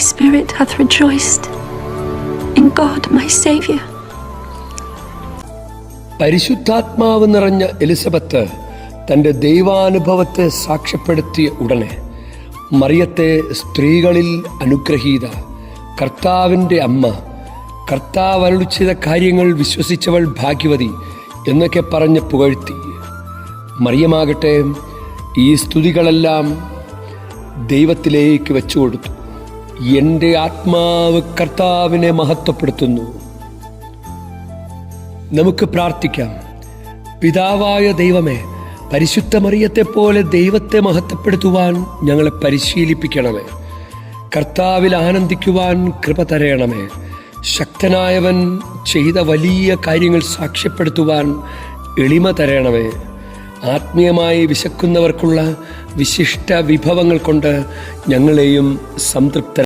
spirit hath rejoiced in God my Savior. പരിശുദ്ധാത്മാവ് നിറഞ്ഞ Elizabeth തന്റെ ദൈവാനുഭവത്തെ സാക്ഷ്യപ്പെടുത്തിയ ഉടനെ മറിയത്തെ സ്ത്രീകളിൽ അനുഗ്രഹീത കർത്താവിന്റെ അമ്മ കർത്താവ് ചെയ്ത കാര്യങ്ങൾ വിശ്വസിച്ചവൾ ഭാഗ്യവതി എന്നൊക്കെ പറഞ്ഞ് പുകഴ്ത്തി മറിയമാകട്ടെ ഈ സ്തുതികളെല്ലാം ദൈവത്തിലേക്ക് വെച്ചു കൊടുത്തു എന്റെ ആത്മാവ് കർത്താവിനെ മഹത്വപ്പെടുത്തുന്നു. നമുക്ക് പ്രാർത്ഥിക്കാം. പിതാവായ ദൈവമേ പരിശുദ്ധ മറിയത്തെപ്പോലെ ദൈവത്തെ മഹത്വപ്പെടുത്തുവാൻ ഞങ്ങളെ പരിശീലിപ്പിക്കണമേ. കർത്താവിൽ ആനന്ദിക്കുവാൻ കൃപ തരയണമേ. ശക്തനായവൻ ചെയ്ത വലിയ കാര്യങ്ങൾ സാക്ഷ്യപ്പെടുത്തുവാൻ എളിമ തരയണമേ. ആത്മീയമായി വിശക്കുന്നവർക്കുള്ള വിശിഷ്ട വിഭവങ്ങൾ കൊണ്ട് ഞങ്ങളെയും സംതൃപ്ത